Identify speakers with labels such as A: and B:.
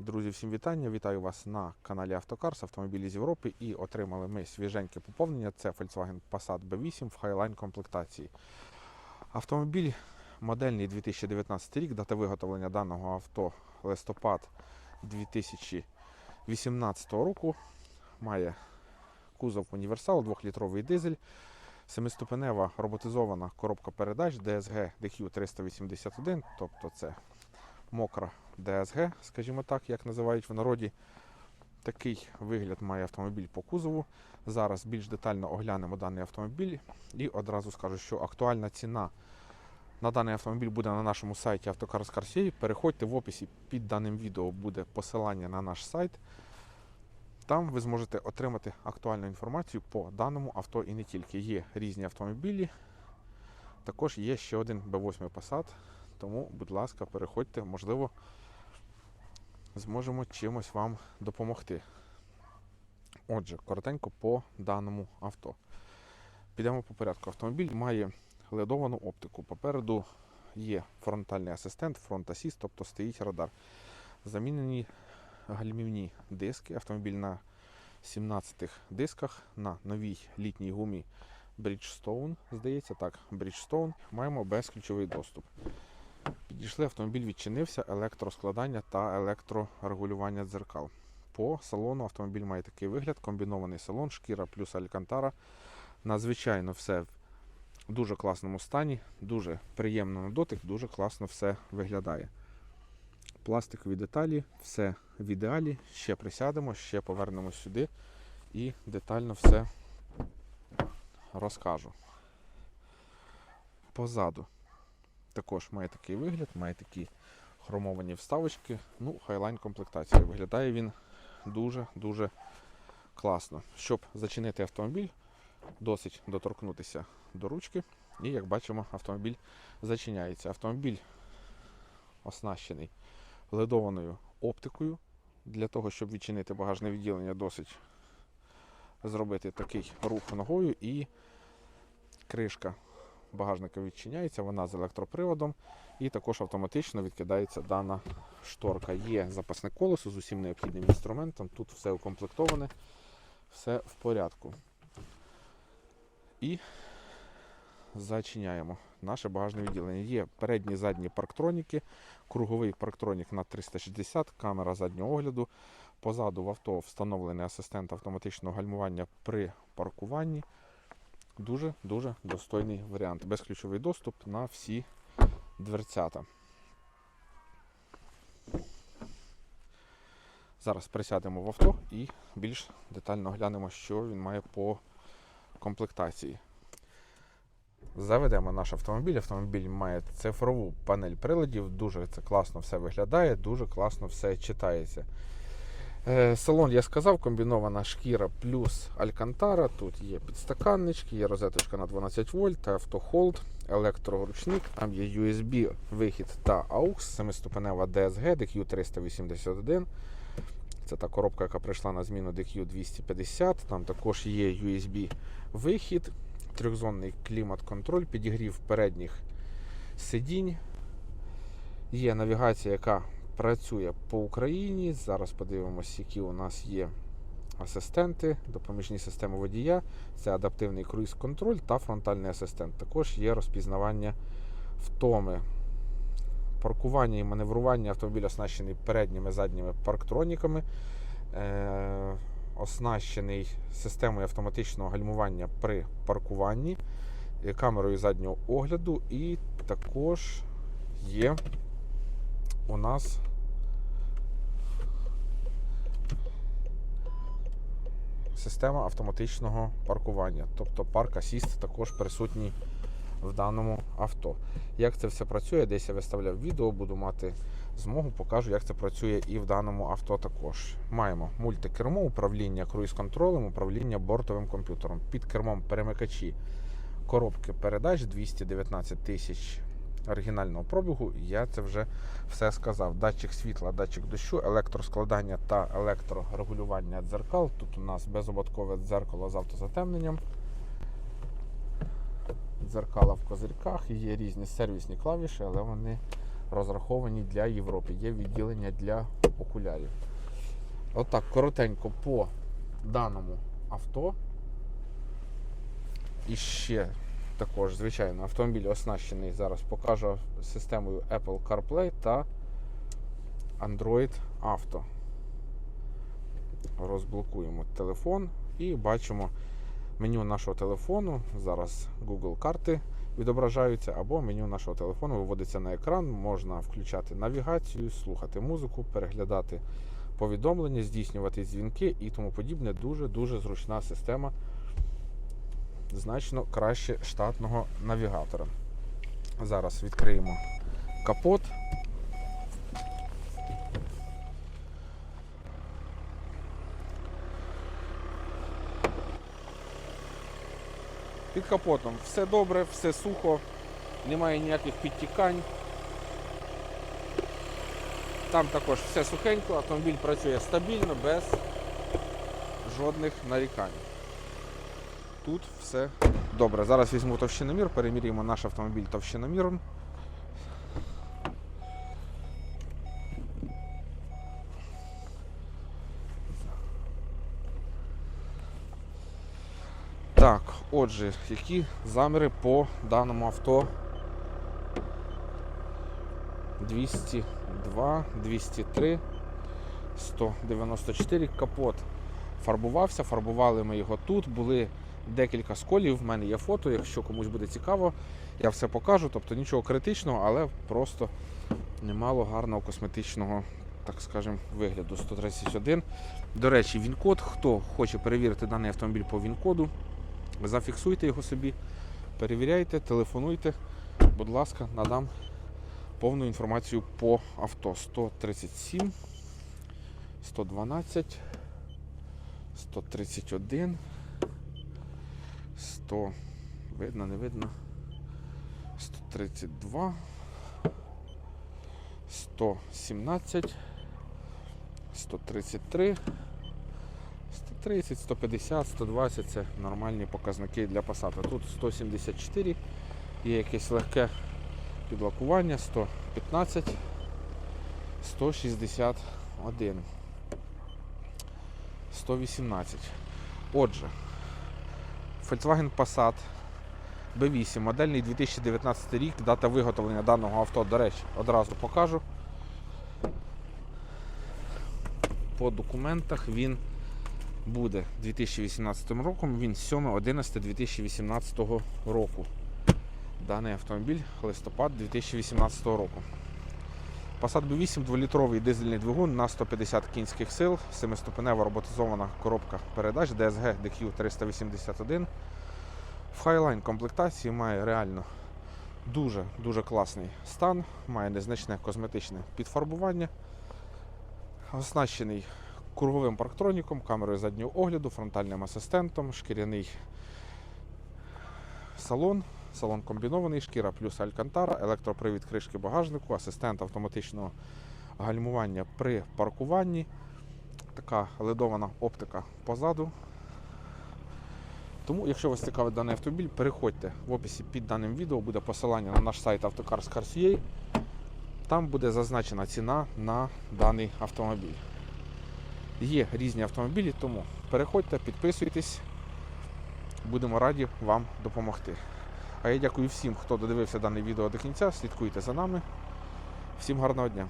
A: Друзі, всім вітання! Вітаю вас на каналі Автокарс, автомобілі з Європи. І отримали ми свіженьке поповнення. Це Volkswagen Passat B8 в Highline комплектації. Автомобіль модельний 2019 рік, дата виготовлення даного авто листопад 2018 року. Має кузов універсал, 2-літровий дизель, 7-ступенева роботизована коробка передач DSG DQ381, тобто це мокра DSG, скажімо так, як називають в народі. Такий вигляд має автомобіль по кузову. Зараз більш детально оглянемо даний автомобіль і одразу скажу, що актуальна ціна на даний автомобіль буде на нашому сайті Автокарс Переходьте в описі під даним відео буде посилання на наш сайт. Там ви зможете отримати актуальну інформацію по даному авто і не тільки. Є різні автомобілі. Також є ще один B8 Passat. Тому, будь ласка, переходьте, можливо, зможемо чимось вам допомогти. Отже, коротенько по даному авто. Підемо по порядку. Автомобіль має ледовану оптику. Попереду є фронтальний асистент, фронт асіст, тобто стоїть радар. Замінені гальмівні диски. Автомобіль на 17 дисках на новій літній гумі Bridgestone, здається, так, Bridgestone. Маємо безключовий доступ. Підійшли, автомобіль відчинився, електроскладання та електрорегулювання дзеркал. По салону автомобіль має такий вигляд: комбінований салон, шкіра плюс алькантара. Надзвичайно все в дуже класному стані, дуже приємно на дотик, дуже класно все виглядає. Пластикові деталі, все в ідеалі. Ще присядемо, ще повернемось сюди і детально все розкажу. Позаду також має такий вигляд, має такі хромовані вставочки. Ну, хайлайн комплектація. Виглядає він дуже-дуже класно. Щоб зачинити автомобіль, досить доторкнутися до ручки. І як бачимо, автомобіль зачиняється. Автомобіль оснащений ледованою оптикою. Для того, щоб відчинити багажне відділення, досить зробити такий рух ногою і кришка багажника відчиняється, вона з електроприводом, і також автоматично відкидається дана шторка. Є запасне колесо з усім необхідним інструментом. Тут все укомплектоване, все в порядку. І зачиняємо наше багажне відділення. Є передні задні парктроніки, круговий парктронік на 360, камера заднього огляду. Позаду в авто встановлений асистент автоматичного гальмування при паркуванні. Дуже-дуже достойний варіант. Безключовий доступ на всі дверцята. Зараз присядемо в авто і більш детально глянемо, що він має по комплектації. Заведемо наш автомобіль. Автомобіль має цифрову панель приладів, дуже це класно все виглядає, дуже класно все читається. Е, Салон, я сказав, комбінована шкіра плюс алькантара. Тут є підстаканнички, є розеточка на 12 вольт, автохолд, електроручник, там є USB вихід та AUX, 7-ступенева DSG DQ381. Це та коробка, яка прийшла на зміну DQ250. Там також є USB вихід, трьохзонний клімат-контроль, підігрів передніх сидінь. Є навігація, яка працює по Україні. Зараз подивимося, які у нас є асистенти, допоміжні системи водія. Це адаптивний круїз-контроль та фронтальний асистент. Також є розпізнавання втоми. Паркування і маневрування автомобіля оснащений передніми задніми парктроніками. Е- оснащений системою автоматичного гальмування при паркуванні, е, камерою заднього огляду, і також є у нас система автоматичного паркування. Тобто парк асіст також присутній в даному авто. Як це все працює, десь я виставляв відео, буду мати змогу, покажу, як це працює і в даному авто також. Маємо мультикермо, управління круїз-контролем, управління бортовим комп'ютером. Під кермом перемикачі коробки передач 219 тисяч оригінального пробігу. Я це вже все сказав. Датчик світла, датчик дощу, електроскладання та електрорегулювання дзеркал. Тут у нас безободкове дзеркало з автозатемненням. Дзеркала в козирьках, є різні сервісні клавіші, але вони розраховані для Європи. Є відділення для окулярів. Отак, коротенько по даному авто. І ще також, звичайно, автомобіль оснащений, зараз покажу системою Apple CarPlay та Android Auto. Розблокуємо телефон і бачимо меню нашого телефону. Зараз Google карти відображаються, або меню нашого телефону виводиться на екран. Можна включати навігацію, слухати музику, переглядати повідомлення, здійснювати дзвінки і тому подібне. Дуже-дуже зручна система. Значно краще штатного навігатора. Зараз відкриємо капот. Під капотом все добре, все сухо, немає ніяких підтікань. Там також все сухенько, автомобіль працює стабільно, без жодних нарікань. Тут все добре. Зараз візьму товщиномір, перемірюємо наш автомобіль товщиноміром. Так, отже, які заміри по даному авто? 202, 203, 194 капот. Фарбувався, фарбували ми його тут. Були декілька сколів. В мене є фото. Якщо комусь буде цікаво, я все покажу. Тобто нічого критичного, але просто немало гарного косметичного, так скажемо, вигляду. 131. До речі, він-код. Хто хоче перевірити даний автомобіль по він-коду, зафіксуйте його собі, перевіряйте, телефонуйте. Будь ласка, надам повну інформацію по авто. 137, 112, 131, 100, видно, не видно, 132, 117, 133, 130, 150, 120 це нормальні показники для Passat. Тут 174, є якесь легке підлакування 115, 161, 118. Отже, Volkswagen Passat B8, модельний 2019 рік, дата виготовлення даного авто, до речі, одразу покажу. По документах він буде 2018 роком, він 7.11.2018 року даний автомобіль листопад 2018 року. Passat B8 2-літровий дизельний двигун на 150 кінських сил, 7-ступенева роботизована коробка передач DSG DQ 381. В Highline комплектації має реально дуже-дуже класний стан, має незначне косметичне підфарбування, оснащений круговим парктроніком, камерою заднього огляду, фронтальним асистентом, шкіряний салон. Салон комбінований, шкіра плюс алькантара, електропривід кришки багажнику, асистент автоматичного гальмування при паркуванні. Така ледована оптика позаду. Тому, якщо вас цікавить даний автомобіль, переходьте в описі під даним відео, буде посилання на наш сайт Автокарс.car.ua. Там буде зазначена ціна на даний автомобіль. Є різні автомобілі, тому переходьте, підписуйтесь, будемо раді вам допомогти. А я дякую всім, хто додивився дане відео до кінця. Слідкуйте за нами. Всім гарного дня!